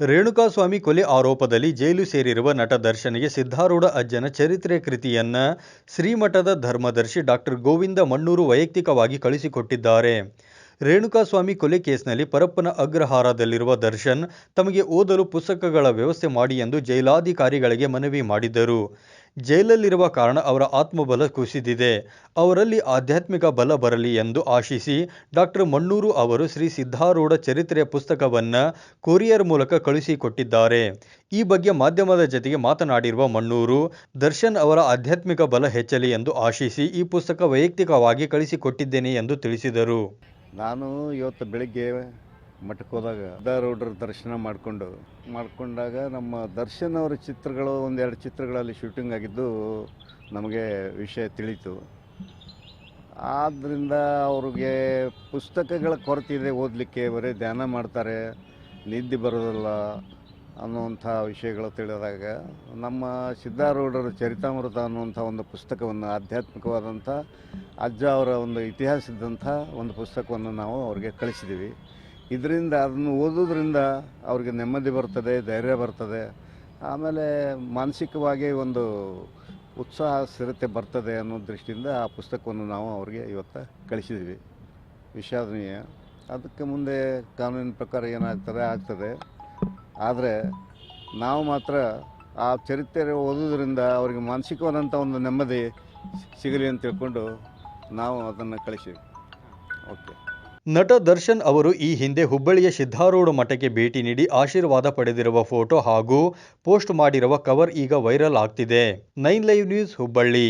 ರೇಣುಕಾಸ್ವಾಮಿ ಕೊಲೆ ಆರೋಪದಲ್ಲಿ ಜೈಲು ಸೇರಿರುವ ನಟ ದರ್ಶನ್ಗೆ ಸಿದ್ಧಾರೂಢ ಅಜ್ಜನ ಚರಿತ್ರೆ ಕೃತಿಯನ್ನ ಶ್ರೀಮಠದ ಧರ್ಮದರ್ಶಿ ಡಾಕ್ಟರ್ ಗೋವಿಂದ ಮಣ್ಣೂರು ವೈಯಕ್ತಿಕವಾಗಿ ಕಳಿಸಿಕೊಟ್ಟಿದ್ದಾರೆ. ರೇಣುಕಾಸ್ವಾಮಿ ಕೊಲೆ ಕೇಸ್ನಲ್ಲಿ ಪರಪ್ಪನ ಅಗ್ರಹಾರದಲ್ಲಿರುವ ದರ್ಶನ್ ತಮಗೆ ಓದಲು ಪುಸ್ತಕಗಳ ವ್ಯವಸ್ಥೆ ಮಾಡಿ ಎಂದು ಜೈಲಾಧಿಕಾರಿಗಳಿಗೆ ಮನವಿ ಮಾಡಿದ್ದರು ಜೈಲಲ್ಲಿರುವ ಕಾರಣ ಅವರ ಆತ್ಮಬಲ ಕುಸಿದಿದೆ. ಅವರಲ್ಲಿ ಆಧ್ಯಾತ್ಮಿಕ ಬಲ ಬರಲಿ ಎಂದು ಆಶಿಸಿ ಡಾಕ್ಟರ್ ಮಣ್ಣೂರು ಅವರು ಶ್ರೀ ಸಿದ್ಧಾರೂಢ ಚರಿತ್ರೆಯ ಪುಸ್ತಕವನ್ನು ಕೊರಿಯರ್ ಮೂಲಕ ಕಳುಹಿಸಿಕೊಟ್ಟಿದ್ದಾರೆ. ಈ ಬಗ್ಗೆ ಮಾಧ್ಯಮದ ಜತೆಗೆ ಮಾತನಾಡಿರುವ ಮಣ್ಣೂರು, ದರ್ಶನ್ ಅವರ ಆಧ್ಯಾತ್ಮಿಕ ಬಲ ಹೆಚ್ಚಲಿ ಎಂದು ಆಶಿಸಿ ಈ ಪುಸ್ತಕ ವೈಯಕ್ತಿಕವಾಗಿ ಕಳಿಸಿಕೊಟ್ಟಿದ್ದೇನೆ ಎಂದು ತಿಳಿಸಿದರು. ನಾನು ಇವತ್ತು ಬೆಳಿಗ್ಗೆ ಮಠಕ್ಕೆ ಹೋದಾಗ ಸಿದ್ಧಾರೂಢರ ದರ್ಶನ ಮಾಡಿಕೊಂಡು, ಮಾಡಿಕೊಂಡಾಗ ನಮ್ಮ ದರ್ಶನ್ ಅವರ ಚಿತ್ರಗಳು, ಒಂದೆರಡು ಚಿತ್ರಗಳಲ್ಲಿ ಶೂಟಿಂಗ್ ಆಗಿದ್ದು ನಮಗೆ ವಿಷಯ ತಿಳಿತು. ಆದ್ದರಿಂದ ಅವ್ರಿಗೆ ಪುಸ್ತಕಗಳ ಕೊರತೆ ಇದೆ ಓದಲಿಕ್ಕೆ, ಬರೀ ಧ್ಯಾನ ಮಾಡ್ತಾರೆ, ನಿದ್ದೆ ಬರೋದಿಲ್ಲ ಅನ್ನುವಂಥ ವಿಷಯಗಳು ತಿಳಿದಾಗ ನಮ್ಮ ಸಿದ್ಧಾರೂಢರ ಚರಿತಾಮೃತ ಅನ್ನುವಂಥ ಒಂದು ಪುಸ್ತಕವನ್ನು, ಆಧ್ಯಾತ್ಮಿಕವಾದಂಥ ಅಜ್ಜ ಅವರ ಒಂದು ಇತಿಹಾಸದಂಥ ಒಂದು ಪುಸ್ತಕವನ್ನು ನಾವು ಅವ್ರಿಗೆ ಕಳಿಸಿದ್ದೀವಿ. ಇದರಿಂದ ಅದನ್ನು ಓದೋದ್ರಿಂದ ಅವ್ರಿಗೆ ನೆಮ್ಮದಿ ಬರ್ತದೆ, ಧೈರ್ಯ ಬರ್ತದೆ. ಆಮೇಲೆ ಮಾನಸಿಕವಾಗಿ ಒಂದು ಉತ್ಸಾಹ ಸ್ಥಿರತೆ ಬರ್ತದೆ ಅನ್ನೋ ದೃಷ್ಟಿಯಿಂದ ಆ ಪುಸ್ತಕವನ್ನು ನಾವು ಅವ್ರಿಗೆ ಇವತ್ತು ಕಳಿಸಿದ್ವಿ. ವಿಷಾದನೀಯ. ಅದಕ್ಕೆ ಮುಂದೆ ಕಾನೂನಿನ ಪ್ರಕಾರ ಏನಾಗ್ತದೆ, ಆಗ್ತದೆ. ಆದರೆ ನಾವು ಮಾತ್ರ ಆ ಚರಿತ್ರೆ ಓದೋದ್ರಿಂದ ಅವರಿಗೆ ಮಾನಸಿಕವಾದಂಥ ಒಂದು ನೆಮ್ಮದಿ ಸಿಗಲಿ ಅಂತ ತಿಳ್ಕೊಂಡು ನಾವು ಅದನ್ನು ಕಳಿಸಿವಿ. ಓಕೆ. ನಟ ದರ್ಶನ್ ಅವರು ಈ ಹಿಂದೆ ಹುಬ್ಬಳ್ಳಿಯ ಸಿದ್ಧಾರೂಢ ಮಠಕ್ಕೆ ಭೇಟಿ ನೀಡಿ ಆಶೀರ್ವಾದ ಪಡೆದಿರುವ ಫೋಟೋ ಹಾಗೂ ಪೋಸ್ಟ್ ಮಾಡಿರುವ ಕವರ್ ಈಗ ವೈರಲ್ ಆಗ್ತಿದೆ. Nine live news Hubballi.